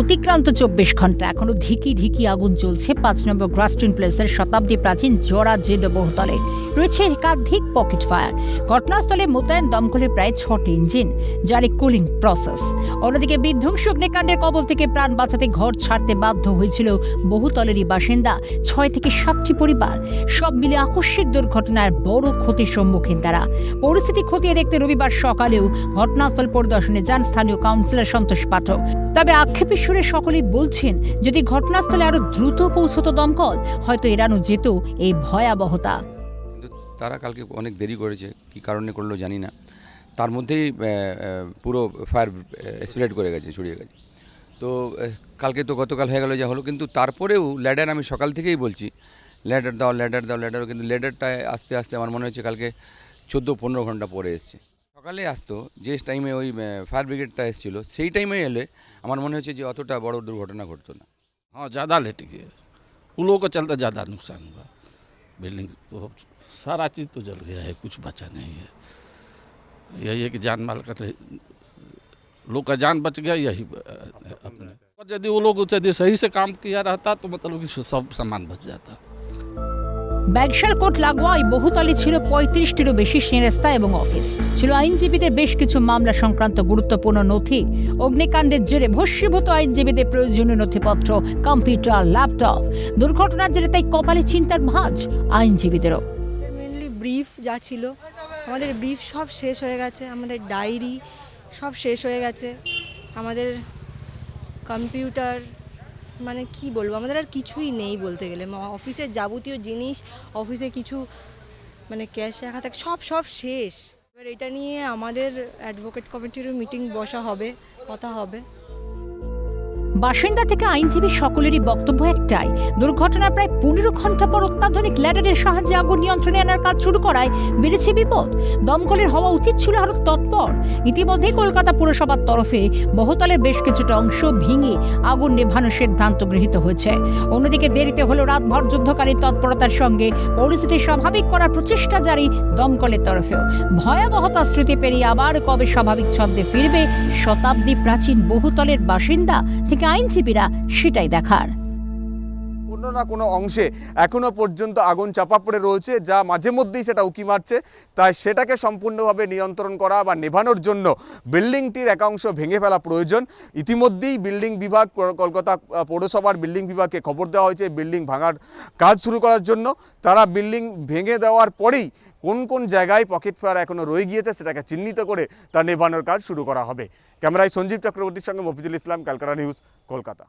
অতিক্রান্ত চব্বিশ ঘণ্টা। এখনও ধিকি ধিকি আগুন চলছে পাঁচ নম্বর গ্রাস্টিন প্লেসের শতাব্দী প্রাচীন জোড়া জেড বহুতলে। রয়েছে একাধিক পকেট ফায়ার। ঘটনাস্থলে মোতায়েন দমকলের প্রায় ছটি ইঞ্জিন জারি কুলিং প্রসেস। অন্যদিকে বিধ্বংসী অগ্নিকাণ্ডের কবল থেকে প্রাণ বাঁচাতে ঘর ছাড়তে বাধ্য হয়েছিল বহুতলেরই বাসিন্দা, ছয় থেকে সাতটি পরিবার। সব মিলে আকস্মিক দুর্ঘটনার বড় ক্ষতির সম্মুখীন তারা। পরিস্থিতি খতিয়ে দেখতে রবিবার সকালেও ঘটনাস্থল পরিদর্শনে যান স্থানীয় কাউন্সিলর সন্তোষ পাঠক। তবে আক্ষেপের সুরে সকলেই বলছেন, যদি ঘটনাস্থলে আরও দ্রুত পৌঁছতো দমকল, হয়তো এড়ানো যেত এই ভয়াবহতা। তারা কালকে অনেক দেরি করেছে, কী কারণে করল জানি না। তার মধ্যেই পুরো ফায়ার স্প্রেড করে গেছে, ছড়িয়ে গেছে। তো কালকে তো গতকাল হয়ে গেল, যা হলো। কিন্তু তারপরেও ল্যাডার আমি সকাল থেকেই বলছি, ল্যাডার দাও ল্যাডার দাও, ল্যাডার, কিন্তু ল্যাডারটায় আস্তে আস্তে আমার মনে হচ্ছে কালকে চোদ্দ, পনেরো ঘণ্টা পরে এসছে। সকালে আসতো যে টাইমে ওই ফায়ার ব্রিগেডটা এসেছিলো সেই টাইমে এলে আমার মনে হচ্ছে যে অতটা বড় দুর্ঘটনা ঘটতো না हाँ ज़्यादा लेट गए पुलों के चलते ज़्यादा नुकसान हुआ बिल्डिंग तो सारा चीज़ तो जल गया है कुछ बचा नहीं है यही है कि जान माल का तो- लोग का जान बच गया यही अ, अपने और यदि वो लोग यदि सही से काम किया रहता तो मतलब कि सब सामान बच जाता ব্যাগশাল কোট লাগোয়া এই বহুতলে ছিল পঁয়ত্রিশটিরও বেশি সেরেস্তা এবং অফিস। ছিল আইনজীবীদের বেশ কিছু মামলা সংক্রান্ত গুরুত্বপূর্ণ নথি। অগ্নিকাণ্ডের জেরে ভস্মীভূত আইনজীবীদের প্রয়োজনীয় নথিপত্র, কম্পিউটার, ল্যাপটপ। দুর্ঘটনার জেরে তাই কপালে চিন্তার ভাঁজ আইনজীবীদেরও। মেনলি ব্রিফ যা ছিল, আমাদের ব্রিফ সব শেষ হয়ে গেছে, আমাদের ডায়েরি সব শেষ হয়ে গেছে। আমাদের কম্পিউটার মানে কি বলব, আমাদের আর কিছুই নেই বলতে গেলে। অফিসের যাবতীয় জিনিস, অফিসে কিছু মানে ক্যাশ রাখা থাকে, সব সব শেষ। এবার এটা নিয়ে আমাদের অ্যাডভোকেট কমিটিরও মিটিং বসা হবে, কথা হবে। বাসিন্দা থেকে আইনজীবী সকলেরই বক্তব্য একটাই, দুর্ঘটনার প্রায় পনেরো ঘণ্টা পর অত্যাধুনিক ল্যাডারের সাহায্যে আগুন নিয়ন্ত্রণে আনার কাজ শুরু করায় বেড়েছে বিপদ। দমকলের হওয়া উচিত ছিল আরও তৎপর। ইতিমধ্যেই কলকাতা পুরসভার তরফে বহুতলের বেশ কিছুটা অংশ ভেঙে আগুন নেভানোর সিদ্ধান্ত গৃহীত হয়েছে। অন্যদিকে দেরিতে হলো রাতভর যুদ্ধকালীন তৎপরতার সঙ্গে পরিস্থিতি স্বাভাবিক করার প্রচেষ্টা জারি দমকলের তরফেও। ভয়াবহতা স্মৃতি পেরিয়ে আবার কবে স্বাভাবিক ছন্দে ফিরবে শতাব্দী প্রাচীন বহুতলের বাসিন্দা থেকে আইনজীবীরা সেটাই দেখার। কোনো না কোনো অংশে এখনও পর্যন্ত আগুন চাপা পড়ে রয়েছে, যা মাঝে মধ্যেই সেটা উকি মারছে। তাই সেটাকে সম্পূর্ণভাবে নিয়ন্ত্রণ করা বা নেভানোর জন্য বিল্ডিংটির একাংশ ভেঙে ফেলা প্রয়োজন। ইতিমধ্যেই বিল্ডিং বিভাগ, কলকাতা পৌরসভার বিল্ডিং বিভাগকে খবর দেওয়া হয়েছে বিল্ডিং ভাঙার কাজ শুরু করার জন্য। তারা বিল্ডিং ভেঙে দেওয়ার পরেই কোন কোন জায়গায় পকেট ফায়ার এখনও রয়ে গিয়েছে সেটাকে চিহ্নিত করে তা নেভানোর কাজ শুরু করা হবে। ক্যামেরায় সঞ্জীব চক্রবর্তীর সঙ্গে মফিজুল ইসলাম, ক্যালকাটা নিউজ, কলকাতা।